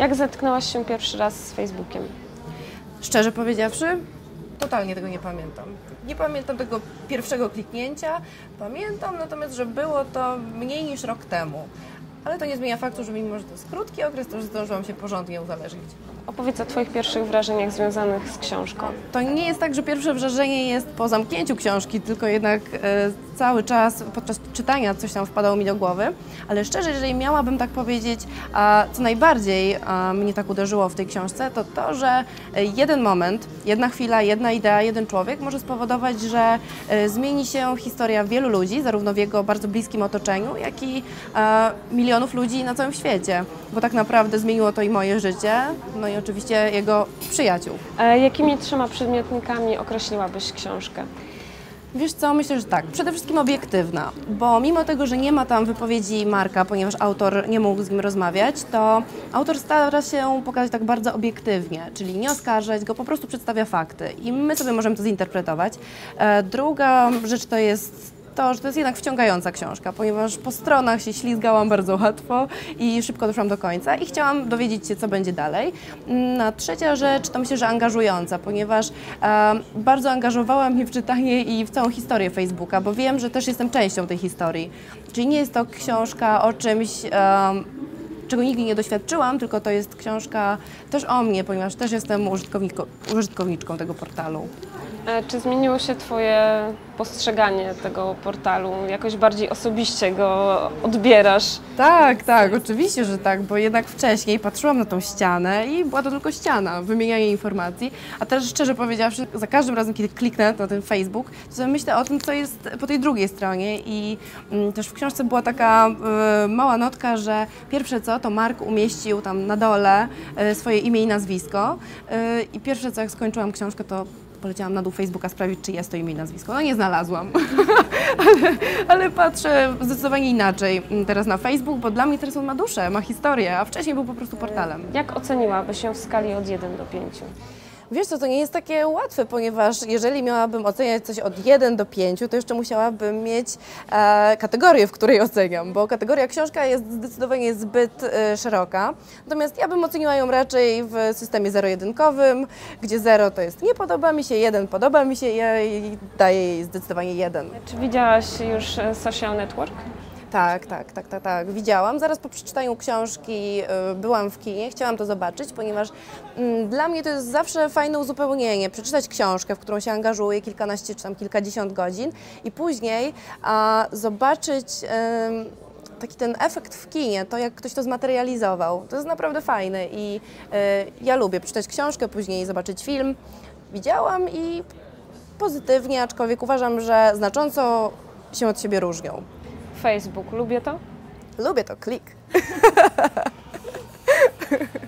Jak zetknęłaś się pierwszy raz z Facebookiem? Szczerze powiedziawszy, totalnie tego nie pamiętam. Nie pamiętam tego pierwszego kliknięcia. Pamiętam natomiast, że było to mniej niż rok temu. Ale to nie zmienia faktu, że mimo, że to jest krótki okres, to już zdążyłam się porządnie uzależnić. Opowiedz o Twoich pierwszych wrażeniach związanych z książką. To nie jest tak, że pierwsze wrażenie jest po zamknięciu książki, tylko jednak e, cały czas podczas czytania coś tam wpadało mi do głowy. Ale szczerze, jeżeli miałabym tak powiedzieć, a co najbardziej a, mnie tak uderzyło w tej książce, to to, że e, jeden moment, jedna chwila, jedna idea, jeden człowiek może spowodować, że e, zmieni się historia wielu ludzi, zarówno w jego bardzo bliskim otoczeniu, jak i milionów ludzi na całym świecie. Bo tak naprawdę zmieniło to i moje życie, i oczywiście jego przyjaciół. E, jakimi trzema przedmiotnikami określiłabyś książkę? Wiesz co, myślę, że tak. Przede wszystkim obiektywna, bo mimo tego, że nie ma tam wypowiedzi Marka, ponieważ autor nie mógł z nim rozmawiać, to autor stara się pokazać tak bardzo obiektywnie, czyli nie oskarżać go, po prostu przedstawia fakty i my sobie możemy to zinterpretować. E, druga rzecz to jest to, że to jest jednak wciągająca książka, ponieważ po stronach się ślizgałam bardzo łatwo i szybko doszłam do końca i chciałam dowiedzieć się, co będzie dalej. A trzecia rzecz to myślę, że angażująca, ponieważ e, bardzo angażowała mnie w czytanie i w całą historię Facebooka, bo wiem, że też jestem częścią tej historii. Czyli nie jest to książka o czymś, em, czego nigdy nie doświadczyłam, tylko to jest książka też o mnie, ponieważ też jestem użytkowniczką tego portalu. E, Czy zmieniło się Twoje postrzeganie tego portalu? Jakoś bardziej osobiście go odbierasz? Tak, tak, oczywiście, że tak, bo jednak wcześniej patrzyłam na tą ścianę i była to tylko ściana, wymienianie informacji, a teraz szczerze powiedziawszy, za każdym razem, kiedy kliknę na ten Facebook, to myślę o tym, co jest po tej drugiej stronie i mm, też w książce była taka y, mała notka, że pierwsze co, to Mark umieścił tam na dole y, swoje imię i nazwisko i pierwsze co, jak skończyłam książkę, to poleciałam na dół Facebooka sprawdzić, czy jest to imię i nazwisko. No nie znalazłam, ale, ale patrzę zdecydowanie inaczej teraz na Facebook, bo dla mnie teraz on ma duszę, ma historię, a wcześniej był po prostu portalem. Jak oceniłabyś ją w skali od 1 do 5? Wiesz co, to nie jest takie łatwe, ponieważ jeżeli miałabym oceniać coś od 1 do 5, to jeszcze musiałabym mieć e, kategorię, w której oceniam, bo kategoria książka jest zdecydowanie zbyt e, szeroka. Natomiast ja bym oceniła ją raczej w systemie zero-jedynkowym, gdzie 0 to jest nie podoba mi się, 1 podoba mi się ja i daję jej zdecydowanie 1. Czy widziałaś już e, Social Network? Tak, tak, tak, tak, tak. Widziałam. Zaraz po przeczytaniu książki y, byłam w kinie, chciałam to zobaczyć, ponieważ mm, dla mnie to jest zawsze fajne uzupełnienie. Przeczytać książkę, w którą się angażuję kilkanaście czy tam kilkadziesiąt godzin i później a, zobaczyć taki ten efekt w kinie, to jak ktoś to zmaterializował. To jest naprawdę fajne i y, ja lubię przeczytać książkę, później zobaczyć film. Widziałam i pozytywnie, aczkolwiek uważam, że znacząco się od siebie różnią. Facebook, lubię to? Lubię to, klik.